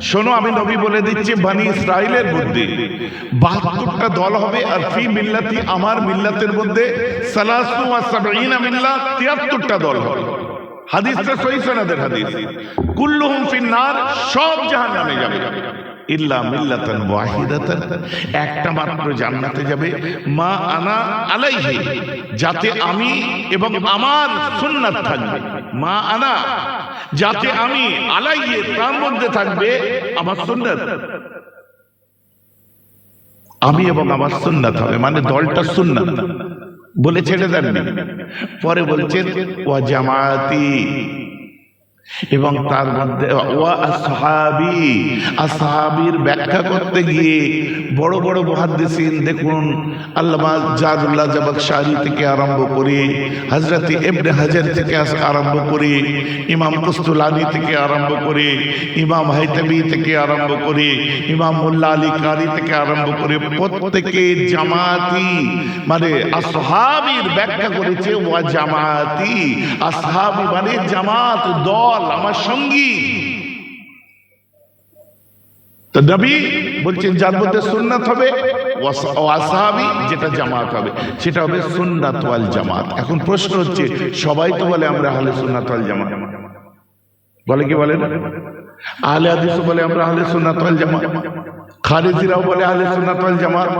শোনো, আমি নবী বলে দিচ্ছি, বানি ইসরায়েলের মধ্যে বাহাত্তরটা দল হবে, আর ফি মিল্লাতি, আমার মিল্লাতের মধ্যে সালাসু ওয়া সাবঈনা মিল্লাত তিয়াত্তরটা দল হবে। হাদিসটা সহি সনাদের হাদিস। কুল্লুহুম ফিন্নার, সব জাহান্নামে যাবে। ইল্লা মিল্লাতান ওয়াহিদাতান। একটা মাত্র জান্নাতে যাবে। মা আনা আলাইহি, যাতে আমি এবং আমার সুন্নাত থাকবে। মা আনা, যাতে আমি আলাইহি তার মধ্যে থাকবে আমার সুন্নাত। আমি এবং আমার সুন্নাত হবে মানে দলটা সুন্নাত। বলে ছেড়ে দেননি। পরে বলছেন, ওয়া জামাতি। এবং তার মধ্যে আসহাবি, আসহাবির ব্যাখ্যা করতে গিয়ে বড় বড় মুহাদ্দিসিন দেখুন, আল্লামা জারুল্লাহ জাবাকশারি থেকে আরম্ভ করে, হযরত ইবনে হাজার থেকে আরম্ভ করে, ইমাম কুস্তুলানি থেকে আরম্ভ করে, ইমাম হাইতামি থেকে আরম্ভ করে, ইমাম মোল্লা আলী কারি থেকে আরম্ভ করে প্রত্যেকে জামাতি মানে আসহাবির ব্যাখ্যা করেছে, ওয়া জামাতি, আসহাবি মানে জামাত, দল। আমার সঙ্গী। তো নবী বলছেন সুন্নাত হবে ওয়াসাবি যেটা জামাত হবে। সেটা হবে সুন্নাত ওয়াল জামাত। এখন প্রশ্ন হচ্ছে, সবাই তো বলে আমরা হলে সুন্নাত ওয়াল জামাত। বলে কি বলেন? আহলে বলে আমরা আহলে সুন্নাত ওয়াল জামাত। খারেজিরাও বলে আহলে সুন্নাত ওয়াল জামাত,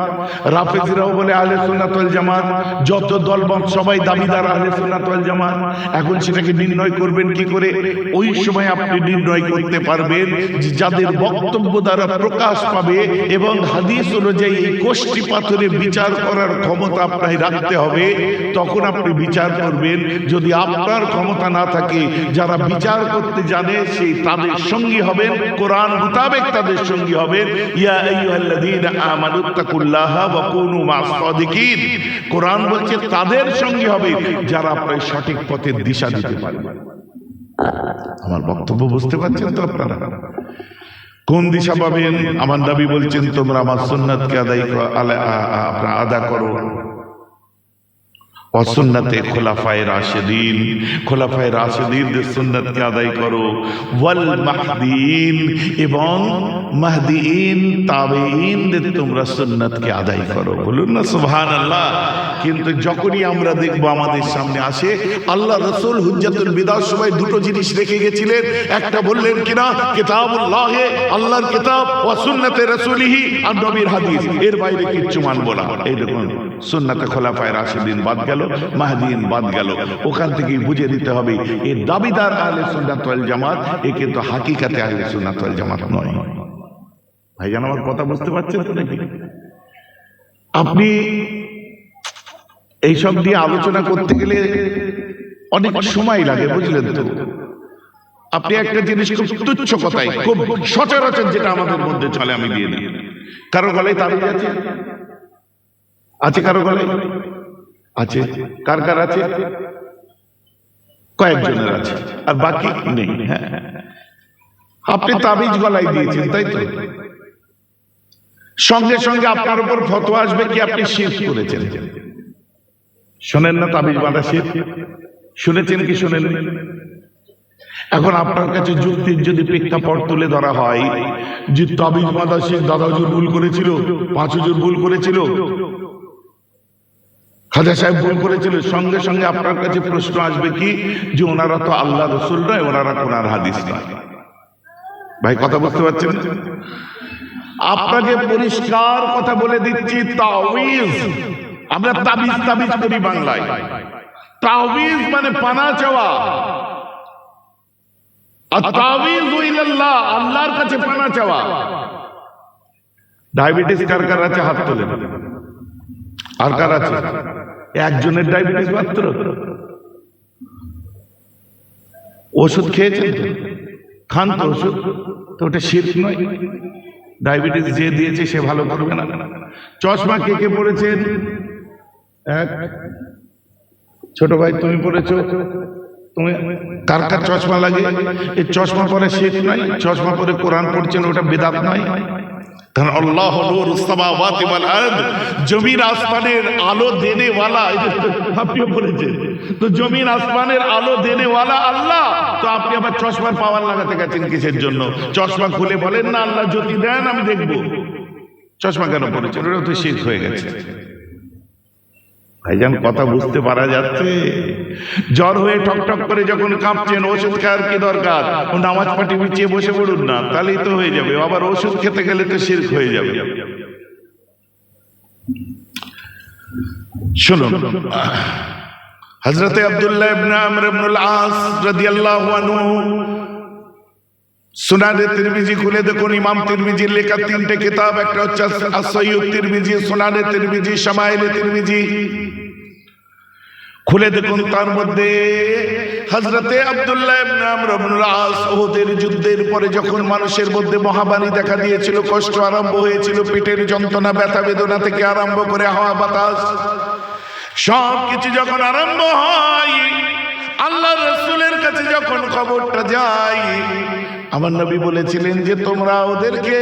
রাফেজিরাও বলে আহলে সুন্নাত ওয়াল জামাত, যত দলবল সবাই দাবিদার আহলে সুন্নাত ওয়াল জামাত। এখন সেটাকে নির্ণয় করবেন কি করে? ওই সময় আপনি নির্ণয় করতে পারবেন যাদের বক্তব্য দ্বারা প্রকাশ পাবে এবং হাদিস অনুযায়ী এই কোষ্ঠী পাথরে বিচার করার ক্ষমতা আপনার রাখতে হবে। তখন আপনি বিচার করবেন। যদি আপনার ক্ষমতা না থাকে, যারা বিচার করতে জানে, সেই তাদের সঙ্গী হবেন। কোরআন মোতাবেক তাদের সঙ্গী হবেন। ইয়া কোরআন বলছে, তাদের সঙ্গে হবে যারা আপনার সঠিক পথে দিশা দিতে পারবে আমার বক্তব্য বুঝতে পারছেন তো আপনারা? কোন দিশা পাবেন? আমার দাবি বলছেন, তোমরা আমার সোননাথকে আদায় আদা করো। অসুন্নতে খোলাফায় রাশেদিন খোলাফায় রাশেদিনদের সুন্নতকে আদায় করো ওয়াল মাহদিন এবং মাহদিন তাবেইনদের তোমরা সুন্নতকে আদায় করো বলুন না সুবহানাল্লাহ কিন্তু যখনই আমরা দেখব আমাদের সামনে আসে আল্লাহ রসুল হুজ্জাতুল বিদার সময় দুটো জিনিস রেখে গেছিলেন। একটা বললেন কিনা? কিতাবুল্লাহ আল্লাহর কিতাব সুন্নতে রাসূলিহি আর নবীর হাদিস। এর বাইরে কিচ্ছু মানবো না। এই দেখুন সুন্নাতে খোলাফায় রাশিদিন বাদ গেল। মাহদিন বাদ গেল। ওখান থেকেই বুঝে দিতে হবে এই দাবিদার আহলে সুন্নাত ওয়াল জামাত, এ কিন্তু হাকিকাতে আহলে সুন্নাত ওয়াল জামাত নয়। ভাইজান, আমার কথা বুঝতে পারছেন তো নাকি? আপনি এইসব নিয়ে আলোচনা করতে গেলে অনেক সময় লাগে, বুঝলেন তো। আপনি একটা জিনিস খুব তুচ্ছ কথাই খুব সচরাচর যেটা আমাদের মধ্যে চলে, আমি দিয়ে দিই। কারও গলায় তাবিজ আছে? আছে কারও গলায়? আছে? কার কার আছে? কয়েকজনের আছে। আর বাকি নেই হ্যাঁ। আপনি তাবিজ গলায় দিয়েছেন, তাই তো? সঙ্গে সঙ্গে আপনার উপর ফতোয়া আসবে কি আপনি শেষ করেছেন? শোনেন না তাবিজ বাঁধা শেষ শুনেছেন কি শোনেন? এখন আপনার কাছে যুক্তির যদি প্রেক্ষাপট তুলে ধরা হয়, যে তাবিজ বাঁধা শেখ দাদা ভুল করেছিল পাঁচ হুজুর ভুল করেছিল খাজা সাহেব ভুল করেছিল। সঙ্গে সঙ্গে আপনার কাছে প্রশ্ন আসবে কি? যে ওনারা তো আল্লাহ রসুল নয়, ওনারা কোনার হাদিস নয়। ভাই, কথা বুঝতে পারছেন? আপনাকে পরিষ্কার কথা বলে দিচ্ছি, তাওয়িজ। আমরা তাবিজ তাবিজ করি বাংলায়। তাওয়িজ মানে পানা চাওয়া। আর তাওয়িজ ইলাল্লাহ, আল্লাহর কাছে পানা চাওয়া। ডায়াবেটিস কার কার আছে হাত তোলেন। আর কার আছে? একজনের ডায়াবেটিস মাত্র। ওষুধ খেয়েছেন খান তো ওষুধ? তো ওটা শীত নয়। ডায়াবেটিস যে দিয়েছে সে ভালো করবে না। চশমা কে কে পড়েছেন এক। ছোট ভাই, তুমি পড়েছ তুমি কার কার চশমা লাগে? এই চশমা পরে শীত নয়, চশমা পরে কোরআন পড়ছেন, ওটা বেদাত নয়। কারণ আল্লাহ নূর সামাওয়াতি ওয়াল আরদ জমির আসমানের আলো দেনে ওয়ালা আপনিও বলেছেন, তো জমির আসমানের আলো দেনে ওয়ালা আল্লাহ, তো আপনি আবার চশমার পাওয়ার লাগাতে গেছেন কিসের জন্য? চশমা খুলে বলেন, না, আল্লাহ জ্যোতি দেন, আমি দেখব। চশমা কেন পড়েছেন ওটা তো শীত হয়ে গেছে। ভাইজান, কথা বুঝতে পারা যাচ্ছে? জ্বর হয়ে ঠকঠক করে যখন কাঁপছেন, ওষুধ খাওয়ার কি দরকার? ও নামাজ পাটি বিছিয়ে বসে পড়ুন না, তাহলেই তো হয়ে যাবে। আবার ওষুধ খেতে গেলে তো শির্ক হয়ে যাবে। শুনুন হজরতে আব্দুল্লাহ ইবনে আমর ইবনুল আস রাদিয়াল্লাহু আনহু সুনানে তিরমিজি খুলে দেখুন, ইমাম তিরমিজির লেখা তিনটে কিতাব, একটা হচ্ছে আসইয়ুদ তিরমিজি, সুনানে তিরমিজি, শামাইলে তিরমিজি। খুলে দেখুন, তার মধ্যে হজরতে আব্দুল্লাহ ওহুদের যুদ্ধের পরে যখন মানুষের মধ্যে মহাবাণী দেখা দিয়েছিল, কষ্ট আরম্ভ হয়েছিল পেটের যন্ত্রণা, ব্যথা বেদনা থেকে আরম্ভ করে হাওয়া বাতাস সব কিছু যখন আরম্ভ হয়, আল্লাহ রসুলের কাছে যখন খবরটা যায় আমার নবী বলেছিলেন যে, তোমরা ওদেরকে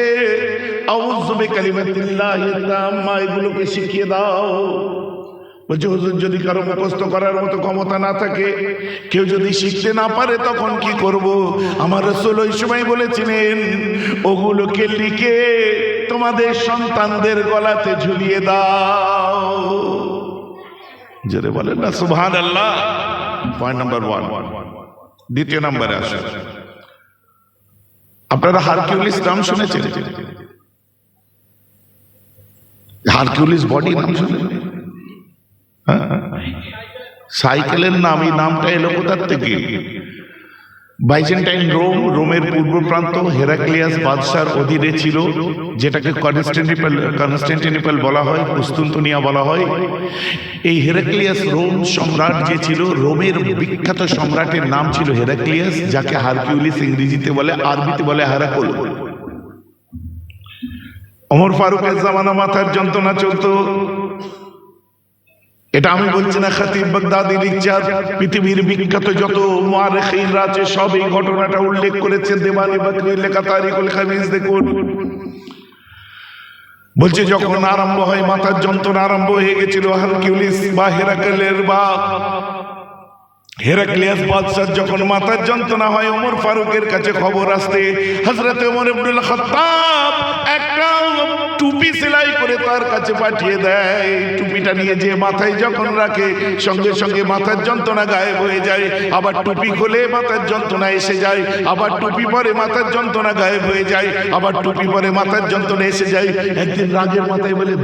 এগুলোকে শিখিয়ে দাও। বলছে, হুজুর, যদি কারও মুখস্থ করার মতো ক্ষমতা না থাকে, কেউ যদি শিখতে না পারে, তখন কি করব? আমার রসুল ওই সময় বলেছিলেন, ওগুলোকে লিখে তোমাদের সন্তানদের গলাতে ঝুলিয়ে দাও। জোরে বলেন না সুবহান আল্লাহ পয়েন্ট নাম্বার ওয়ান। দ্বিতীয় নাম্বারে আসে। আপনারা হারকিউলিস নাম শুনেছেন? হারকিউলিস বডি নাম শুনেছেন? হ্যাঁ? সাইকেলের নাম, এই নামটা এলো কোথার থেকে? বাইজেন্টাইন রোম, রোমের পূর্ব প্রান্ত, হেরাক্লিয়াস বাদশার অধীনে ছিল, যেটাকে কনস্টেন্টিপল কনস্টেন্টিনিপল বলা হয়, কুস্তুন্তনিয়া বলা হয়। এই হেরাক্লিয়াস রোম সম্রাট যে ছিল, রোমের বিখ্যাত সম্রাটের নাম ছিল হেরাক্লিয়াস, যাকে হারকিউলিস ইংরেজিতে বলে আরবিতে বলে হারাকুল। অমর ফারুকের জামানা মাথার যন্ত্রণা চলতো। এটা আমি বলছি না, খাতিব বাগদাদি লিখছে আর পৃথিবীর বিখ্যাত যত মুআরিখিনরা আছে সব এই ঘটনাটা উল্লেখ করেছে দেওয়ানি বকরির লেখা তারিকুল খামিস দেখুন। বলছে, যখন আরম্ভ হয়, মাথার যন্ত্রণা আরম্ভ হয়ে গেছিল হারকিউলিস বা হেরাকেলের বা হেরাক্লিয়াস বাদশাহ, যখন মাথার যন্ত্রণা হয়, ওমর ফারুকের কাছে খবর আসতে হজরত ওমর ইবনুল খাত্তাব একটা টুপি সেলাই করে তার কাছে পাঠিয়ে দেয়। টুপিটা নিয়ে যে মাথায় যখন রাখে, সঙ্গে সঙ্গে মাথার যন্ত্রণা গায়েব হয়ে যায়। আবার টুপি খুলে মাথার যন্ত্রণা এসে যায়। আবার টুপি পরে মাথার যন্ত্রণা গায়েব হয়ে যায়। আবার টুপি পরে মাথার যন্ত্রণা এসে যায়। একদিন রাগের মাথায় বলে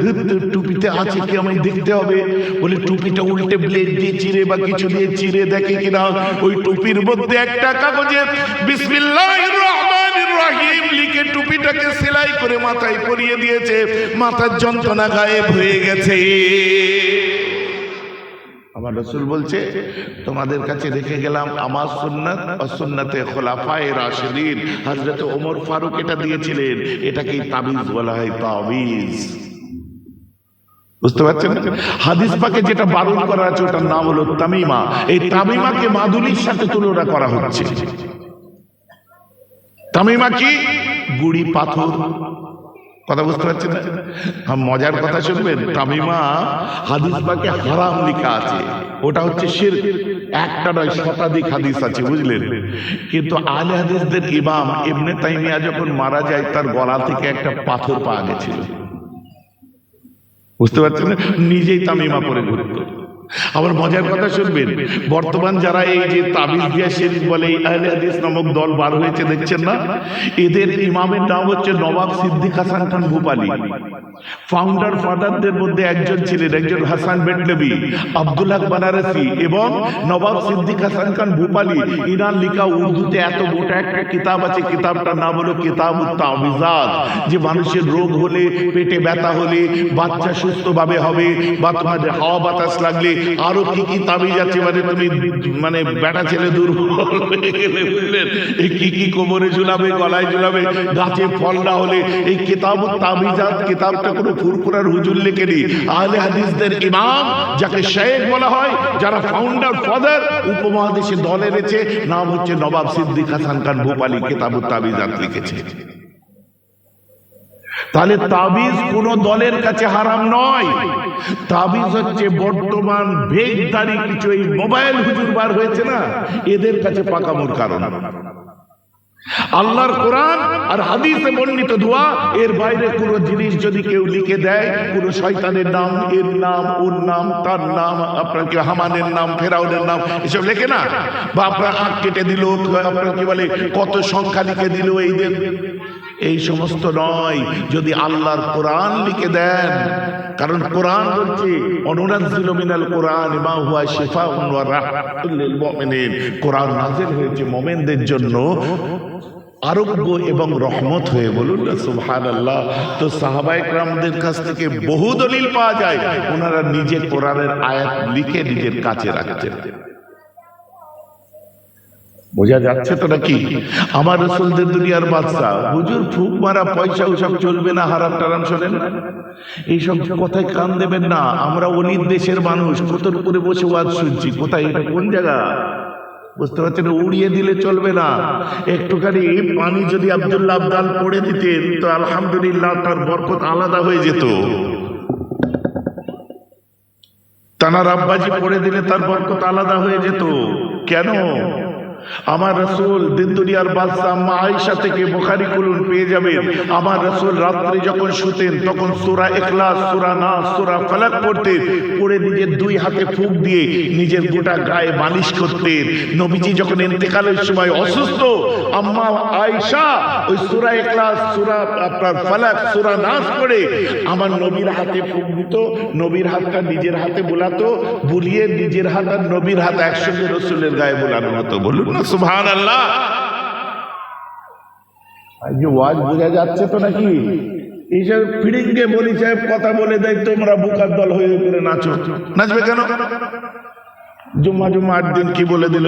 টুপিতে আছে কি আমায় দেখতে হবে? বলে, টুপিটা উল্টে ব্লেড দিয়ে চিরে বা কিছু দিয়ে চিরে দেখে কিনা। ওই টুপির মধ্যে একটা কাগজে, বিসমিল্লাহির রহমানির রহিম লিখে টুপিটাকে সেলাই করে মাথায় পরিয়ে দিয়েছে। মাথার যন্ত্রণা গায়েব হয়ে গেছে। আমার রসুল বলছে, তোমাদের কাছে রেখে গেলাম আমার সুন্নাত অসুন্নাতে খোলাফায়ে রাশিদিন। হজরত ওমর ফারুক এটা দিয়েছিলেন, এটাকেই তাবিজ বলা হয় তাবিজ। বুঝতে পারছেন? হাদিস পাকে যেটা বারণ করা আছে, ওটার নাম হলো তামিমা। এই তামিমাকে মাদুলির সাথে তুলনা করা হচ্ছে। তামিমা কি গুড়ি পাথর। কথা বুঝতে পারছেন হ্যাঁ, মজার কথা শুনবেন তামিমা হাদিস পাকে হারাম লেখা আছে। ওটা হচ্ছে শির। একটা নয় শতাধিক হাদিস আছে বুঝলেন? কিন্তু আলে হাদিসদের ইমাম এমনি তাইমিয়া যখন মারা যায় তার গলা থেকে একটা পাথর পাওয়া গেছিল। বুঝতে পারছেন নিজেই তামিমা পরে ঘুরতো। আবার মজার কথা শুনবেন, বর্তমান যারা এই যে তাবিজ দিয়া শরীফ বলে, এই হাদিস নামক দল বার হয়েছে, দেখছেন না? এদের ইমামের নাম হচ্ছে নবাব সিদ্দিক হাসান খান ভূপালী। ফাউন্ডার ফাদারদের মধ্যে একজন ছিলেন, একজন হাসান বেটলবি আব্দুল্লাহ বানারসি এবং নবাব সিদ্দিক হাসান খান ভূপালী। ইনার লিখা উর্দুতে এত মোটা একটা কিতাব আছে, কিতাবটার নাম হলো কিতাব তাবিজাত, যে মানুষের রোগ হলে, পেটে ব্যথা হলে, বাচ্চা সুস্থভাবে হবে, বা তোমার হাওয়া বাতাস লাগলে আরও কি কি তাবিজ আছে? মানে তুমি মানে বেটা ছেলে দুর্বল হয়ে গেলে এই কি কি কোমরে ঝুলাবে, গলায় ঝুলাবে, গাছে ফল না হলে এই কিতাব, তাবিজাত, কিতাবটা কোনো ফুরফুরার হুজুর লেখেনি আহলে হাদিসদের ইমাম, যাকে শেখ বলা হয়, যারা ফাউন্ডার ফাদার উপমহাদেশে দল এনেছে, নাম হচ্ছে নবাব সিদ্দিক হাসান খান ভোপালী কিতাব তাবিজাত লিখেছে। তাহলে তাবিজ কোন দলের কাছে হারাম নয়। তাবিজ হচ্ছে বর্তমান ভেগদারি কিছু এই মোবাইল হুজুর বার হয়েছে না, এদের কাছে পাকামোর কারণ। আল্লাহর কোরআন আর হাদিসে বর্ণিত দোয়া, এর বাইরে কোনো জিনিস যদি কেউ লিখে দেয়, কোনো শয়তানের নাম, এর নাম, ওর নাম, তার নাম, আপনার কি হামানের নাম, ফেরাউনের নাম, এসব লেখে না? বা আপনার আঁক কেটে দিল, আপনার কি বলে, কত সংখ্যা লিখে দিল এই যে এই সমস্ত নয়, যদি আল্লাহর কোরআন লিখে দেন। কারণ কোরআন বলছে অনুরাজিল কোরআন মা হুয়া শিফা ওয়া কোরআন নাযিল হয়েছে মোমেনদের জন্য আরোগ্য এবং রহমত হয়ে বলুন সুহান আল্লাহ তো সাহাবাই ক্রামদের কাছ থেকে বহু দলিল পাওয়া যায়। ওনারা নিজে কোরআনের আয়াত লিখে নিজের কাছে রাখতেন। বোঝা যাচ্ছে তো নাকি? আমার রসুলদের দুনিয়ার বাদশা হুজুর ফুক মারা পয়সা ওসব চলবে না, হারাম টারাম শোনেন? না এইসব কথায় কান দেবেন না, আমরা অলির দেশের মানুষ, কোতর করে বসে ওয়াজ শুনছি, কোথায় এটা, কোন জায়গা? বুঝতে পারছেন, উড়িয়ে দিলে চলবে না। একটুখানি পানি যদি আব্দুল্লাহ আবদাল পড়ে দিতেন, তো আলহামদুলিল্লাহ তার বরকত আলাদা হয়ে যেত। তানার আব্বাজি পড়ে দিলে তার বরকত আলাদা হয়ে যেত। কেন? আমার রসুল দিন দুনিয়ার বাদশাহ আম্মা আয়েশা থেকে বুখারি কুলুন পেয়ে যাবেন। আমার রসুল রাত্রে যখন শুতেন, তখন সূরা ইখলাস, সূরা নাস, সূরা ফালাক পড়তেন। পড়ে নিজের দুই হাতে ফুঁক দিয়ে নিজের গোটা গায়ে মালিশ করতেন। নবীজি যখন ইন্তেকালের সময় অসুস্থ, আম্মা আয়েশা ওই সূরা ইখলাস, সূরা আপনার ফালাক, সূরা নাস পড়ে, আমার নবীর হাতে ফুঁক দিত, নবীর হাতটা নিজের হাতে বোলাতো, বুলিয়ে নিজের হাত আর নবীর হাত একসঙ্গে রসুলের গায়ে বোলানো হতো। বলুন। না সুভান আল্লাহ যে ওয়াজ বোঝা যাচ্ছে তো নাকি? এইসব ফিরিঙ্গে বলি সাহেব কথা বলে দেয় তোমরা বুকার দল হয়ে করে নাচো। নাচবে কেন? জুম্মা জুম্মা আট দিন কি বলে দিল?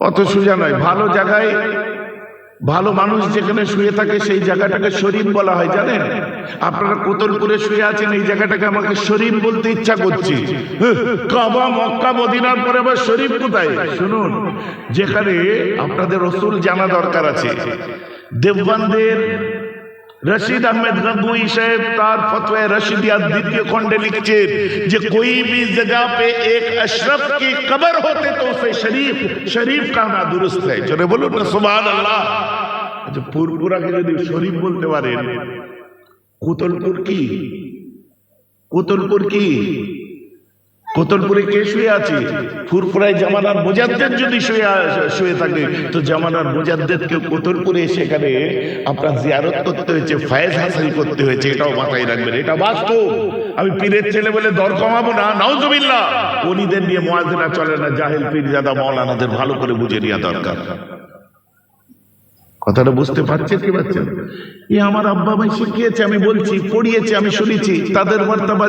অত সোজা নয় ভালো জায়গায় ভালো মানুষ যেখানে শুয়ে থাকে সেই জায়গাটাকে শরীফ বলা হয় জানেন? আপনারা কোতলপুরে শুয়ে আছেন এই জায়গাটাকে আমাকে শরীফ বলতে ইচ্ছা করছি। হ্যাঁ, কাবা মক্কা মদিনার পরে আবার শরীফ কোথায়? শুনুন যেখানে আপনাদের রসুল জানা দরকার আছে। দেববানদের রশিদ আহমেদ গঙ্গুই সাহেব তার ফতোয়া রশিদিয়াত দ্বিতীয় খণ্ডে লিখছেন যে कोई भी जगह पे एक अशरफ की कब्र होते तो उसे शरीफ शरीफ कहना दुरुस्त है চলে বলুন না সুবহান আল্লাহ আচ্ছা পুরপুরাকে যদি শরীফ বলতে পারেন কোতলপুর কি কোতলপুর কি কোতলপুরে কে শুয়ে আছে? ফুরফুরায় জামানার মোজাদ্দের যদি শুয়ে শুয়ে থাকে, তো জামানার মুজাদ্দেদকে কোতলপুরে সেখানে আপনার জিয়ারত করতে হয়েছে, ফায়েজ হাসিল করতে হয়েছে, এটাও মাথায় রাখবেন, এটা বাস্তব। আমি পীরের ছেলে বলে দর কমাবো না, নাউজুবিল্লাহ। অলিদের নিয়ে মোয়াজেনা চলে না, জাহেল পীরজাদা মৌলানাদের ভালো করে বুঝে নেওয়া দরকার। কথাটা বুঝতে পারছেন কি পারছেন? এ আমার আব্বা আমায় শিখিয়েছে, আমি বলছি, পড়িয়েছি, আমি শুনেছি, তাদের মর্তবা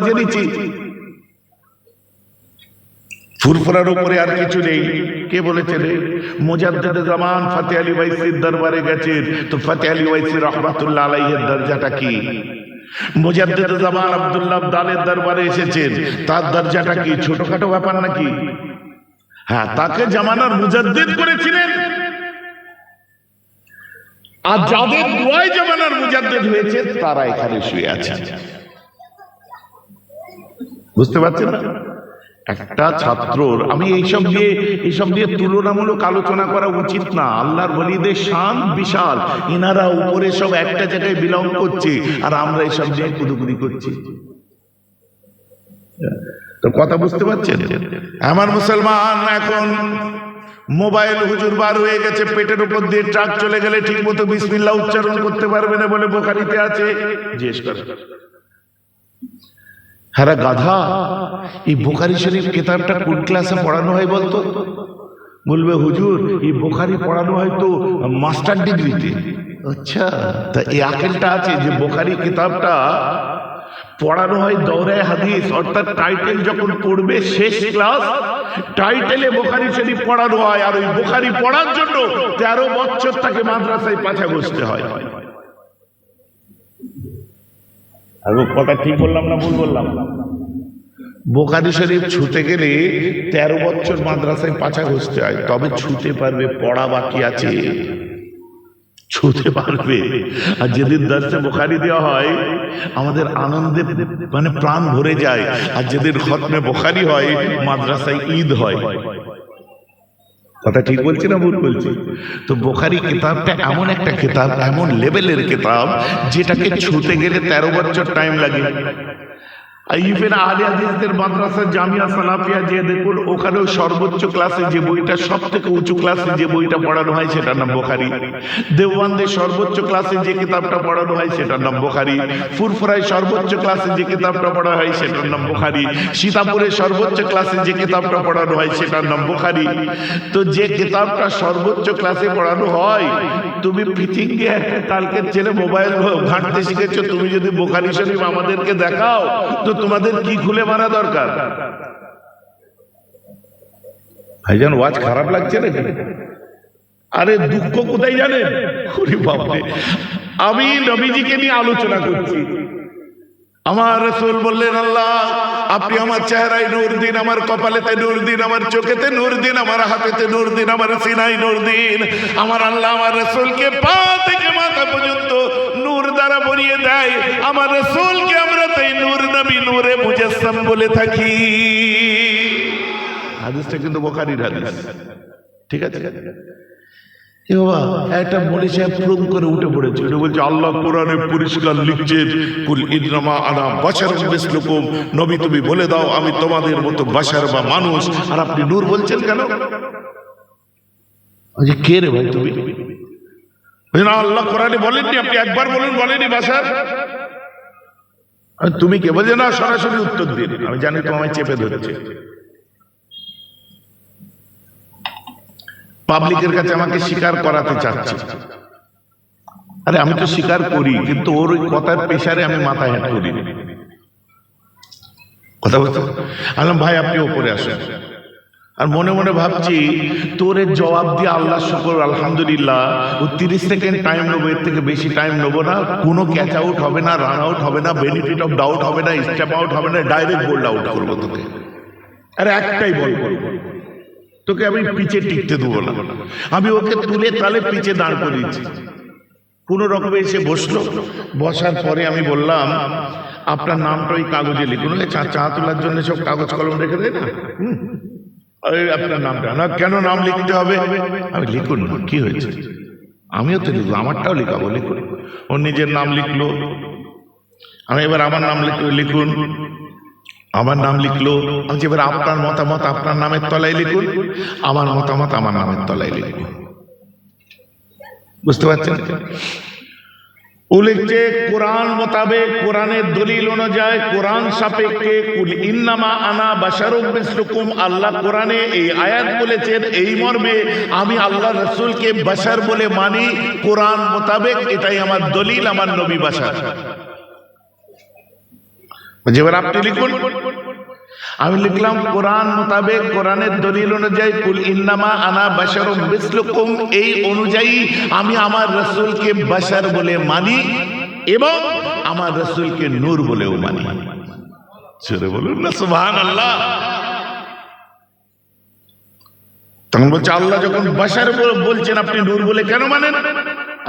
ফুরফুরার উপরে আর কিছু নেই। কে বলেছে রে? মুজাদ্দেদ জামান ফাতে আলী ওয়াইসির দরবারে গেছেন তো ফাতে আলী ওয়াইসি রহমাতুল্লাহ আলাইহির দরজাটা কি? মুজাদ্দেদ জামান আব্দুল্লাহ দালের দরবারে এসেছেন। তার দরজাটা কি ছোটখাটো ব্যাপার নাকি? হ্যাঁ তাকে জামানার মুজাদ্দেদ করেছিলেন। আর যাদের দুয়ায় জামানার মুজাদ্দেদ হয়েছে, তারা এখানে শুয়ে আছে। বুঝতে পারছেন? না? একটা ছাত্রর, আমি এইসব দিয়ে এইসব দিয়ে তুলনামূলক আলোচনা করা উচিত না। আল্লাহর বলিদের শান বিশাল। ইনারা উপরে সব একটা জায়গায় বিলং করছে, আর আমরা এইসব দিয়ে কুদুকুদি করছি। তো কথা বুঝতে পারছেন? আমার মুসলমান, এখন মোবাইল হুজুর বার হয়ে গেছে, পেটের উপর দিয়ে ট্রাক চলে গেলে ঠিক মতো বিসমিল্লা উচ্চারণ করতে পারবে না বলে বোখারিতে আছে। জিজ্ঞেস কর। হ্যাঁ গাধা এই বোখারি শরীফ কিতাবটা কোন ক্লাসে পড়ানো হয় বলতো? বলবে হুজুর এই বোখারি পড়ানো হয় তো মাস্টার ডিগ্রিতে। আচ্ছা। তা এই আকেলটা আছে যে বোখারি কিতাবটা পড়ানো হয় দৌড়ায় হাদিস অর্থাৎ টাইটেল যখন পড়বে শেষ ক্লাস টাইটেলে বোখারি শরীফ পড়ানো হয় আর ওই বোখারি পড়ার জন্য তেরো বছর তাকে মাদ্রাসায় পাছা বসতে হয়। আর কথা ঠিক বললাম না ভুল বললাম? বোকারি শরীফ ছুতে গেলে তেরো বছর মাদ্রাসায় পাছা ঘষতে হয়, তবে ছুতে পারবে, পড়া বাকি আছে। ছুতে পারবে। আর যেদিন দর্শে বোখারি দেওয়া হয়, আমাদের আনন্দে মানে প্রাণ ভরে যায়। আর যেদিন খতমে বোখারি হয়, মাদ্রাসায় ঈদ হয়। কথা ঠিক বলছি না ভুল বলছি? তো বোখারি কিতাবটা এমন একটা কিতাব, এমন লেভেলের কিতাব, যেটাকে ছুতে গেলে তেরো বছর টাইম লাগে। ইভেন আহলে হাদিসদের মাদ্রাসা জামিয়া সালাফিয়া যে দেখুন, ওখানেও সর্বোচ্চ ক্লাসে যে বইটা সব থেকে উঁচু ক্লাসে যে বইটা পড়ানো হয় সেটার নাম বোখারি। দেওবানদের সর্বোচ্চ ক্লাসে যে কিতাবটা পড়ানো হয় সেটার নাম বোখারি। ফুরফুরায় সর্বোচ্চ ক্লাসে যে কিতাবটা পড়া হয় সেটার নাম বোখারি। সীতাপুরে সর্বোচ্চ ক্লাসে যে কিতাবটা পড়ানো হয় সেটার নাম বোখারি। তো যে কিতাবটা সর্বোচ্চ ক্লাসে পড়ানো হয়, তুমি ফিটিং দিয়ে একটা কালকের ছেলে মোবাইল ঘাঁটতে শিখেছো, তুমি যদি বোখারি শরীফ আমাদেরকে দেখাও, তো তোমাদের কি খুলে মারা দরকার? ভাইজান, ওয়াজ খারাপ লাগছে নাকি? আরে দুঃখ কোথায় জানেন? আমি নবীজিকে নিয়ে আলোচনা করছি। আমার রসুল বললেন, আল্লাহ, আপনি আমার চেহারায় নূর দিন, আমার কপালেতে নূর দিন, আমার চোখেতে নূর দিন, আমার হাতেতে নূর দিন, আমার সিনাই নূর দিন। আমার আল্লাহ আমার রসুলকে পা থেকে মাথা পর্যন্ত নূর দ্বারা ভরিয়ে দেয়। আমার রসুলকে তাই নূর নবী নূরে মুজাসসাম বলে থাকি। হাদিসটা কিন্তু বোখারির হাদিস। ঠিক আছে? এ বাবা একটা মনে সাহেব প্রম করে উঠে পড়েছে। উঠে বলছে আল্লাহ কোরআনে পরিষ্কার লিখছেন কুল ইদরামা আনা বাশার মিসলুকুম। নবী তুমি বলে দাও আমি তোমাদের মতো বাশার বা মানুষ। আর আপনি নূর বলছেন কেন? আচ্ছা কে রে ভাই তুমি? না আল্লাহ কোরআনে বলেননি আপনি একবার বলুন বলেনি আর তুমি কে বলছো না সরাসরি উত্তর দিন আমি জানি তোমায় চেপে ধরেছে। পাবলিকের কাছে আমাকে স্বীকার করাতে চাচ্ছে। আরে আমি তো স্বীকার করি, কিন্তু ওর ওই কথার পেশারে আমি মাথা হেঁট করি। কথা বলতে আলাম ভাই, আপনি ওপরে আসেন। আর মনে মনে ভাবছি, তোর জবাব দিয়ে আল্লাহ শুকর, আলহামদুলিল্লাহ। ও তিরিশ সেকেন্ড টাইম নেব, এর থেকে বেশি টাইম নেব না। কোনো ক্যাচ আউট হবে না রান আউট হবে না বেনিফিট অফ ডাউট হবে না স্টেপ আউট হবে না ডাইরেক্ট বোল্ড আউট করব তোকে। আরে একটাই বল, তোকে আমি পিছে টিকতে দেবো না। আমি ওকে তুলে তালে পিছে দাঁড় করিয়েছি কোনো রকমে এসে বসল। বসার পরে আমি বললাম, আপনার নামটা ওই কাগজে লিখুন। চা চা তোলার জন্য সব কাগজ কলম রেখে দেয় না? আপনার নামটা না, কেন নাম লিখতে হবে? আমি লিখুন না, কি হয়েছে? আমিও তো লিখব, আমারটাও লিখাবো, লিখুন। ওর নিজের নাম লিখলো। আমি এবার আমার নাম লিখ- লিখুন। আমার নাম লিখলো। আমি এবার আপনার মতামত আপনার নামের তলায় লিখুন, আমার মতামত আমার নামের তলায় লিখুন। বুঝতে পারছেন? ও লিখছে কোরআন মোতাবেক কোরআনের দলিল অনুযায়ী কোরআন সাপেক্ষে কুল ইন্নামা আনা বাশারুম মিসলুকুম, আল্লাহ কোরআনে এই আয়াত বলেছেন, এই মর্মে আমি আল্লাহ রসুলকে বাশার বলে মানি, কোরআন মোতাবেক এটাই আমার দলিল, আমার নবী বাশার। এবার আপনি লিখুন। আমি লিখলাম, কোরআন মোতাবেক কোরআনের দলিল অনুযায়ী, কুল ইন্নামা আনা বাশারুম মিসলুকুম এই অনুযায়ী আমি আমার রসুলকে বাশার বলে মানি এবং আমার রসুলকে নূর বলেও মানি। ছেড়ে বলুন না সুবহান আল্লাহ তখন বলছে, আল্লাহ যখন বলে- বলছেন, আপনি নূর বলে কেন মানেন?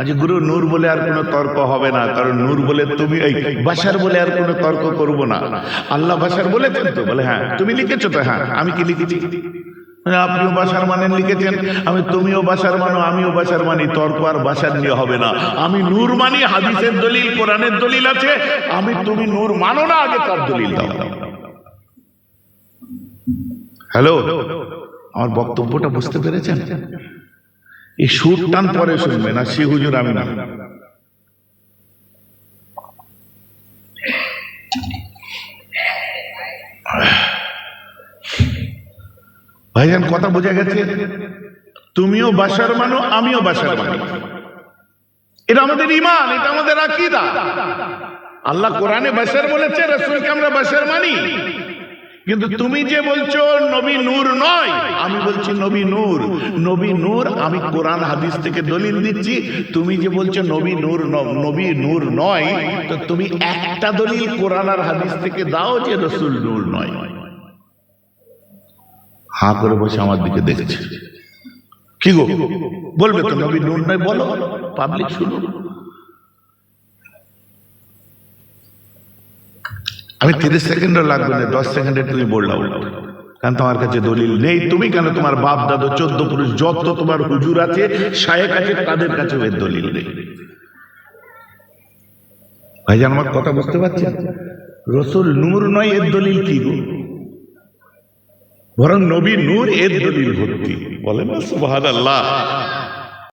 আজ গুরু নূর বলে আর কোনো তর্ক হবে না কারণ নূর বলে তুমি এই বাশার বলে আর কোনো তর্ক করব না। আল্লাহ বাশার বলেছেন তো বলে হ্যাঁ তুমি লিখেছো তো হ্যাঁ আমি কি লিখেছি? বলে, আপনিও বাসার মানেন লিখেছেন আমি তুমিও বাসার মানো আমিও বাসার মানি তর্ক আর বাসার নিয়ে হবে না। আমি নূর মানি হাদিসের দলিল কোরআনের দলিল আছে আমি তুমি নূর মানো না আগে তার দলিল দাও। হ্যালো? আমার বক্তব্যটা বুঝতে পেরেছেন? এই সুর টান পরে শুনবে না, সে হুজুর আমি না। ভাইজান, কথা বোঝা গেছে? তুমিও বাসার মানো, আমিও বাসার মানি। এটা আমাদের ইমান এটা আমাদের আকিদা। আল্লাহ কোরআনে বাসার বলেছে, রসুলকে আমরা বাসার মানি। কিন্তু তুমি যে বলছো নবী নূর নয়, আমি বলছি নবী নূর। নবী নূর, আমি কোরআন হাদিস থেকে দলিল দিচ্ছি। তুমি যে বলছো নবী নূর নবী নূর নয়, তো তুমি একটা দলিল কোরআন আর হাদিস থেকে দাও যে রসুল নূর নয়। হাঁ করে বসে আমার দিকে দেখছে। কি গো? বলবে তো নবী নূর নয়, বলো। পাবলিক শুনো আমি তিরিশ সেকেন্ডও লাগবে না, দশ সেকেন্ডে তুমি বললাম কারণ তোমার কাছে দলিল নেই, তুমি কেন তোমার বাপ, দাদু, চোদ্দ পুরুষ, যত তোমার হুজুর আছে শায়েক আছে, তাদের কাছে এর দলিল নেই। ভাইজান, আমার কথা বুঝতে পারছেন? রসুল নূর নয়, এর দলিল কি গো? বরং নবী নূর, এর দলিল ভর্তি। বলেন না, সুবহানাল্লাহ।